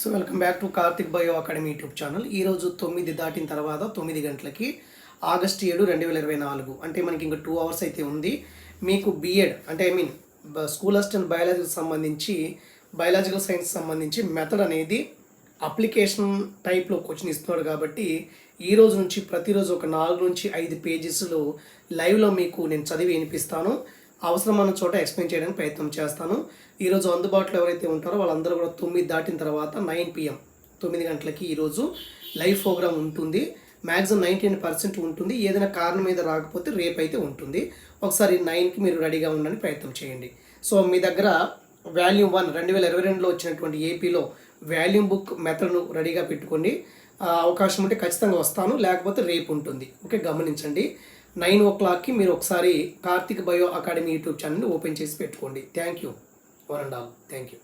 So welcome back to Karthik bio academy YouTube channel ఈరోజు తొమ్మిది దాటిన తర్వాత తొమ్మిది గంటలకి ఆగస్ట్ ఏడు రెండు వేల ఇరవై నాలుగు. అంటే మనకి ఇంకా టూ అవర్స్ అయితే ఉంది. మీకు బీఎడ్ అంటే ఐ మీన్ స్కూల్ అసిస్టెంట్ బయాలజీకి సంబంధించి బయాలజికల్ సైన్స్ సంబంధించి మెథడ్ అనేది అప్లికేషన్ టైప్లో క్వశ్చన్ ఇస్తున్నాడు కాబట్టి ఈ రోజు నుంచి ప్రతిరోజు ఒక నాలుగు నుంచి ఐదు పేజెస్లో లైవ్లో మీకు నేను చదివి వినిపిస్తాను. అవసరమైన చోట ఎక్స్ప్లెయిన్ చేయడానికి ప్రయత్నం చేస్తాను. ఈరోజు అందుబాటులో ఎవరైతే ఉంటారో వాళ్ళందరూ కూడా తొమ్మిది దాటిన తర్వాత నైన్ పిఎం తొమ్మిది గంటలకి ఈరోజు లైవ్ ప్రోగ్రామ్ ఉంటుంది. మ్యాక్సిమం నైంటీ పర్సెంట్ ఉంటుంది. ఏదైనా కారణం మీద రాకపోతే రేపు అయితే ఉంటుంది. ఒకసారి నైన్కి మీరు రెడీగా ఉండడానికి ప్రయత్నం చేయండి. సో మీ దగ్గర వాల్యూమ్ వన్ రెండు వేల ఇరవై రెండులో వచ్చినటువంటి ఏపీలో వాల్యూమ్ బుక్ మెథడ్ను రెడీగా పెట్టుకోండి. అవకాశం ఉంటే ఖచ్చితంగా వస్తాను. లేకపోతే రేపు ఉంటుంది. ఓకే గమనించండి. నైన్ ఓ క్లాక్కి మీరు ఒకసారి కార్తిక్ బయో అకాడమీ యూట్యూబ్ ఛానల్ని ఓపెన్ చేసి పెట్టుకోండి. Thank you. One and all thank you.